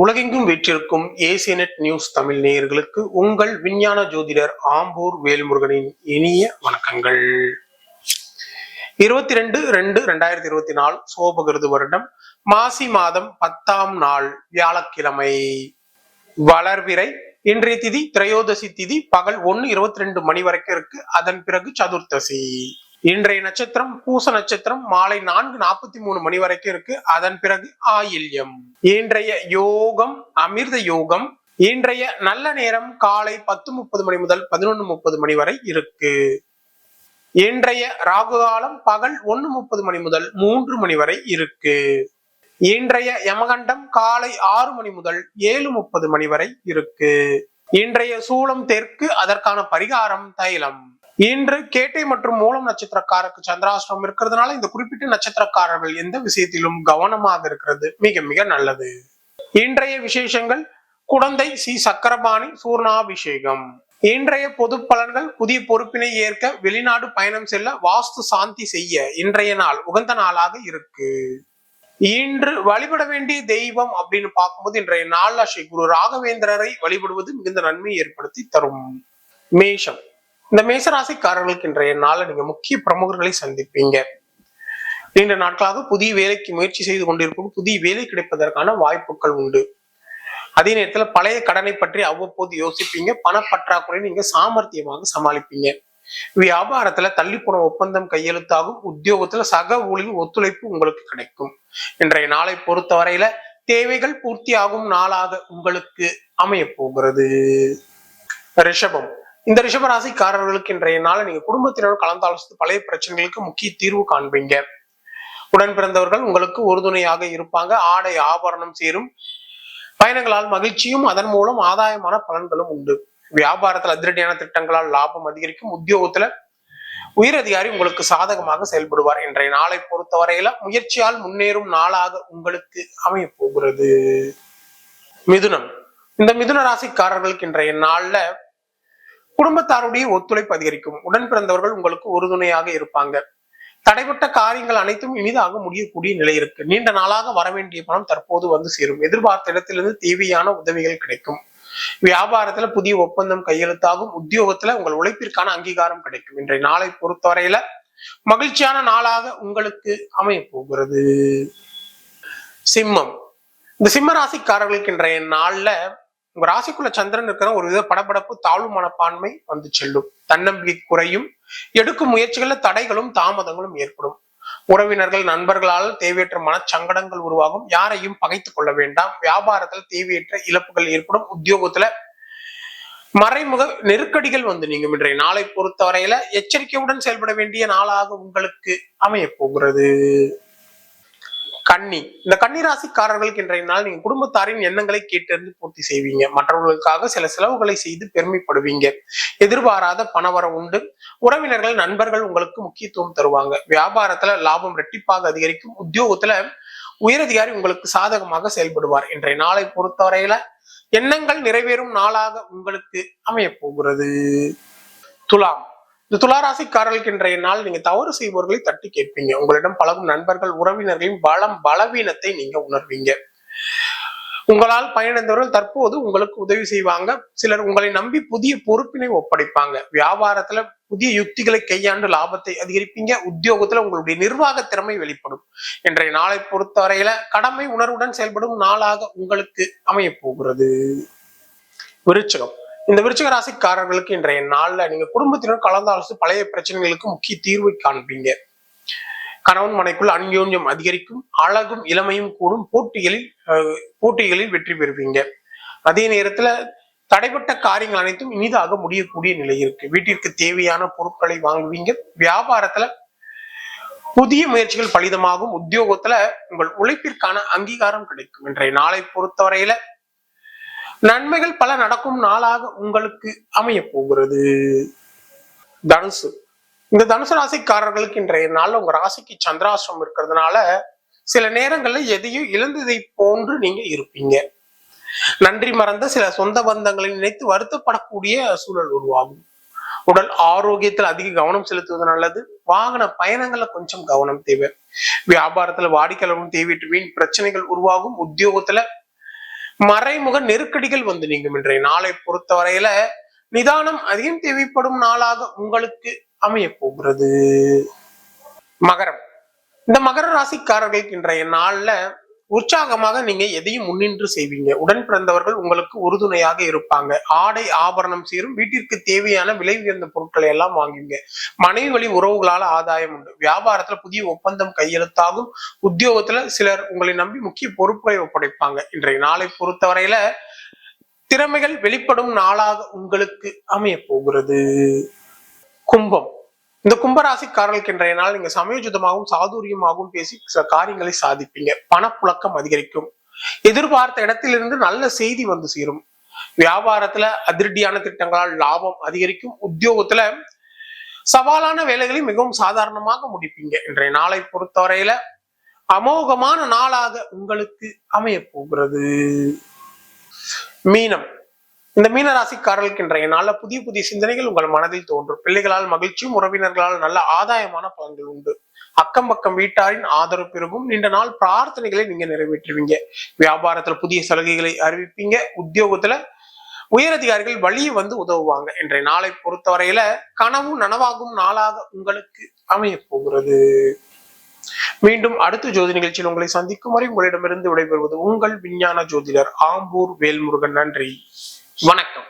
உலகெங்கும் வீற்றிருக்கும் ஏசியநெட் நியூஸ் தமிழ் நேயர்களுக்கு உங்கள் விஞ்ஞான ஜோதிடர் ஆம்பூர் வேல்முருகனின் இனிய வணக்கங்கள். இருபத்தி ரெண்டு ரெண்டு ரெண்டாயிரத்தி இருபத்தி நாலு சோபகிருது வருடம் மாசி மாதம் பத்தாம் நாள் வியாழக்கிழமை. வளர்விரை இன்றைய திதி திரையோதசி திதி பகல் ஒன்னு இருபத்தி ரெண்டு மணி வரைக்கும் இருக்கு. அதன் பிறகு சதுர்த்தசி. இன்றைய நட்சத்திரம் பூச நட்சத்திரம் மாலை நான்கு நாற்பத்தி மூணு மணி வரைக்கும் இருக்கு. அதன் பிறகு ஆயில்யம். இன்றைய யோகம் அமிர்த யோகம் இன்றைய நல்ல நேரம் காலை பத்து முப்பது மணி முதல் பதினொன்னு முப்பது மணி வரை இருக்கு. இன்றைய ராகு காலம் பகல் ஒன்று முப்பது மணி முதல் மூன்று மணி வரை இருக்கு. இன்றைய யமகண்டம் காலை ஆறு மணி முதல் ஏழு முப்பது மணி வரை இருக்கு. இன்றைய சூளம் தெற்கு அதற்கான பரிகாரம் தைலம். இன்று கேட்டை மற்றும் மூலம் நட்சத்திரக்காரருக்கு சந்திராஷ்டிரம் இருக்கிறதுனால இந்த குறிப்பிட்ட நட்சத்திரக்காரர்கள் எந்த விஷயத்திலும் கவனமாக இருக்கிறது மிக மிக நல்லது. இன்றைய விசேஷங்கள் குடந்தை சி சக்கரபாணி சூர்ணாபிஷேகம். இன்றைய பொது பலன்கள் புதிய பொறுப்பினை ஏற்க வெளிநாடு பயணம் செல்ல வாஸ்து சாந்தி செய்ய இன்றைய நாள் உகந்த நாளாக இருக்கு. இன்று வழிபட வேண்டிய தெய்வம் அப்படின்னு பார்க்கும்போது இன்றைய நாள் ஸ்ரீ குரு ராகவேந்திரரை வழிபடுவது மிகுந்த நன்மை ஏற்படுத்தி தரும். மேஷம். இந்த மேசராசிக்காரர்களுக்கு இன்றைய நாள் நீங்க முக்கிய பிரமுகர்களை சந்திப்பீங்க. நீண்ட நாட்களாக புதிய வேலைக்கு முயற்சி செய்து கொண்டிருக்கும் புதிய வேலை கிடைப்பதற்கான வாய்ப்புகள் உண்டு. அதே நேரத்தில் பழைய கடனை பற்றி அவ்வப்போது யோசிப்பீங்க. பணப்பற்றாக்குறை நீங்க சாமர்த்தியமாக சமாளிப்பீங்க. வியாபாரத்துல தள்ளி போன ஒப்பந்தம் கையெழுத்தாகும். உத்தியோகத்துல சக ஊழியர் ஒத்துழைப்பு உங்களுக்கு கிடைக்கும். இன்றைய நாளை பொறுத்தவரையில தேவைகள் பூர்த்தியாகும் நாளாக உங்களுக்கு அமைய போகிறது ரிஷபம். இந்த ரிஷபராசிக்காரர்களுக்கு இன்றைய நாள் நீங்க குடும்பத்தினர் கலந்தாலோசித்து பழைய பிரச்சனைகளுக்கு முக்கிய தீர்வு காண்பீங்க. உடன் பிறந்தவர்கள் உங்களுக்கு உறுதுணையாக இருப்பாங்க. ஆடை ஆபரணம் சேரும். பயணங்களால் மகிழ்ச்சியும் அதன் மூலம் ஆதாயமான பலன்களும் உண்டு. வியாபாரத்தில் அதிரடியான திட்டங்களால் லாபம் அதிகரிக்கும். உத்தியோகத்துல உயர் அதிகாரி உங்களுக்கு சாதகமாக செயல்படுவார். இன்றைய நாளை பொறுத்தவரையில முயற்சியால் முன்னேறும் நாளாக உங்களுக்கு அமைய போகிறது. மிதுனம். இந்த மிதுன ராசிக்காரர்களுக்கு இன்றைய நாள்ல குடும்பத்தாருடைய ஒத்துழைப்பு அதிகரிக்கும். உடன் பிறந்தவர்கள் உங்களுக்கு உறுதுணையாக இருப்பாங்க. தடைப்பட்ட காரியங்கள் அனைத்தும் இனிதாக முடியக்கூடிய நிலை இருக்கு. நீண்ட நாளாக வர வேண்டிய பணம் தற்போது வந்து சேரும். எதிர்பார்த்த இடத்திலிருந்து தேவையான உதவிகள் கிடைக்கும். வியாபாரத்துல புதிய ஒப்பந்தம் கையெழுத்தாகும். உத்தியோகத்துல உங்கள் உழைப்பிற்கான அங்கீகாரம் கிடைக்கும். இன்றைய நாளை பொறுத்தவரையில மகிழ்ச்சியான நாளாக உங்களுக்கு அமைய போகிறது சிம்மம். இந்த சிம்ம ராசிக்காரர்களுக்கு இன்றைய நாள்ல உங்க ராசிக்குள்ள சந்திரன் இருக்கிற ஒரு வித படபடப்பு தாழ்வு மனப்பான்மை வந்து செல்லும். தன்னம்பிக்கை குறையும். எடுக்கும் முயற்சிகள்ல தடைகளும் தாமதங்களும் ஏற்படும். உறவினர்கள் நண்பர்களால் தேவையற்ற மனச்சங்கடங்கள் உருவாகும். யாரையும் பகைத்துக் கொள்ள வேண்டாம். வியாபாரத்தில் தேவையற்ற இழப்புகள் ஏற்படும். உத்தியோகத்துல மறைமுக நெருக்கடிகள் வந்து நீங்கும். இன்றைய நாளை பொறுத்தவரையில எச்சரிக்கையுடன் செயல்பட வேண்டிய நாளாக உங்களுக்கு அமைய போகிறது. கன்னி இந்த கன்னி ராசிக்காரர்களுக்கு இன்றைய நாள் நீங்க குடும்பத்தாரின் எண்ணங்களை கேட்டறிந்து பூர்த்தி செய்வீங்க. மற்றவர்களுக்காக சில செலவுகளை செய்து பெருமைப்படுவீங்க. எதிர்பாராத பணவரம் உண்டு. உறவினர்கள் நண்பர்கள் உங்களுக்கு முக்கியத்துவம் தருவாங்க. வியாபாரத்துல லாபம் ரெட்டிப்பாக அதிகரிக்கும். உத்தியோகத்துல உயரதிகாரி உங்களுக்கு சாதகமாக செயல்படுவார். இன்றைய நாளை பொறுத்தவரையில எண்ணங்கள் நிறைவேறும் நாளாக உங்களுக்கு அமைய போகிறது துலாம். இந்த துளாராசிக்காரர்களுக்கு இன்றைய நாள் நீங்க தவறு செய்பவர்களை தட்டி கேட்பீங்க. உங்களிடம் பழகும் நண்பர்கள் உறவினர்களின் பலம் பலவீனத்தை நீங்க உணர்வீங்க. உங்களால் பயனடைந்தவர்கள் தற்போது உங்களுக்கு உதவி செய்வாங்க. சிலர் உங்களை நம்பி புதிய பொறுப்பினை ஒப்படைப்பாங்க. வியாபாரத்துல புதிய யுக்திகளை கையாண்டு லாபத்தை அதிகரிப்பீங்க. உத்தியோகத்துல உங்களுடைய நிர்வாக திறமை வெளிப்படும். இன்றைய நாளை பொறுத்தவரையில கடமை உணர்வுடன் செயல்படும் நாளாக உங்களுக்கு அமைய போகிறது. விருச்சகம். இந்த விருச்சிக ராசிக்காரர்களுக்கு இன்றைய நாள்ல நீங்க குடும்பத்தினர் கலந்தாலோசி பழைய பிரச்சனைகளுக்கு முக்கிய தீர்வை காண்பீங்க. கணவன் மனைக்குள் அன்யோன்யம் அதிகரிக்கும் அழகும் இளமையும் கூடும் போட்டிகளில் போட்டிகளில் வெற்றி பெறுவீங்க. அதே நேரத்துல தடைப்பட்ட காரியங்கள் அனைத்தும் இனிதாக முடியக்கூடிய நிலை இருக்கு. வீட்டிற்கு தேவையான பொருட்களை வாங்குவீங்க. வியாபாரத்துல புதிய முயற்சிகள் பலிதமாகும். உத்தியோகத்துல உங்கள் உழைப்பிற்கான அங்கீகாரம் கிடைக்கும். இன்றைய நாளை பொறுத்தவரையில நன்மைகள் பல நடக்கும் நாளாக உங்களுக்கு அமைய போகிறது தனுசு. இந்த தனுசு ராசிக்காரர்களுக்கு இன்றைய நாள்ல உங்க ராசிக்கு சந்திராசிரம் இருக்கிறதுனால சில நேரங்கள்ல எதையும் இழந்ததை போன்று நீங்க இருப்பீங்க. நன்றி மறந்த சில சொந்த பந்தங்களை நினைத்து வருத்தப்படக்கூடிய சூழல் உருவாகும். உடல் ஆரோக்கியத்தில் அதிக கவனம் செலுத்துவது நல்லது. வாகன பயணங்கள்ல கொஞ்சம் கவனம் தேவை. வியாபாரத்துல வாடிக்கையாளரும் தேவையற்ற வீண் பிரச்சனைகள் உருவாகும். உத்தியோகத்துல மறைமுக நெருக்கடிகள் வந்து நீங்கும் இன்றைய நாளை பொறுத்தவரையில நிதானம் அதிகம் தேவைப்படும் நாளாக உங்களுக்கு அமைய போகிறது. மகரம். இந்த மகர ராசிக்காரர்களுக்கு இன்றைய நாள்ல உற்சாகமாக நீங்க எதையும் முன்னின்று செய்வீங்க. உடன் பிறந்தவர்கள் உங்களுக்கு உறுதுணையாக இருப்பாங்க. ஆடை ஆபரணம் சேரும் வீட்டிற்கு தேவையான விலை உயர்ந்த பொருட்களை எல்லாம் வாங்குவீங்க. மனைவி வழி உறவுகளால ஆதாயம் உண்டு. வியாபாரத்துல புதிய ஒப்பந்தம் கையெழுத்தாகும். உத்தியோகத்துல சிலர் உங்களை நம்பி முக்கிய பொறுப்புகளை ஒப்படைப்பாங்க. இன்றைய நாளை பொறுத்தவரையில திறமைகள் வெளிப்படும் நாளாக உங்களுக்கு அமைய போகிறது. கும்பம். இந்த கும்பராசிக்காரர்களுக்கு இன்றைய நாள் நீங்க சமயோஜிதமாகவும் சாதுரியமாகவும் பேசி காரியங்களை சாதிப்பீங்க. பணப்புழக்கம் அதிகரிக்கும். எதிர்பார்த்த இடத்திலிருந்து நல்ல செய்தி வந்து சேரும். வியாபாரத்துல அதிரடியான திட்டங்களால் லாபம் அதிகரிக்கும். உத்தியோகத்துல சவாலான வேலைகளை மிகவும் சாதாரணமாக முடிப்பீங்க. இன்றைய நாளை பொறுத்தவரையில அமோகமான நாளாக உங்களுக்கு அமைய போகிறது. மீனம். இந்த மீனராசிக்காரர்களுக்கு இன்றைய நாள்ல புதிய புதிய சிந்தனைகள் உங்கள் மனதில் தோன்றும். பிள்ளைகளால் மகிழ்ச்சியும் உறவினர்களால் நல்ல ஆதாயமான பலன்கள் உண்டு. அக்கம் பக்கம் வீட்டாரின் ஆதரவு பெருகும். நீண்ட நாள் பிரார்த்தனைகளை நீங்க நிறைவேற்றுவீங்க. வியாபாரத்துல புதிய சலுகைகளை அறிவிப்பீங்க. உத்தியோகத்துல உயரதிகாரிகள் வழியே வந்து உதவுவாங்க. இன்றைய நாளை பொறுத்தவரையில கனவும் நனவாகும் நாளாக உங்களுக்கு அமைய போகிறது. மீண்டும் அடுத்த ஜோதி நிகழ்ச்சியில் உங்களை சந்திக்கும் வரை உங்களிடமிருந்து விடைபெறுவது உங்கள் விஞ்ஞான ஜோதிடர் ஆம்பூர் வேல்முருகன். நன்றி. வணக்கம்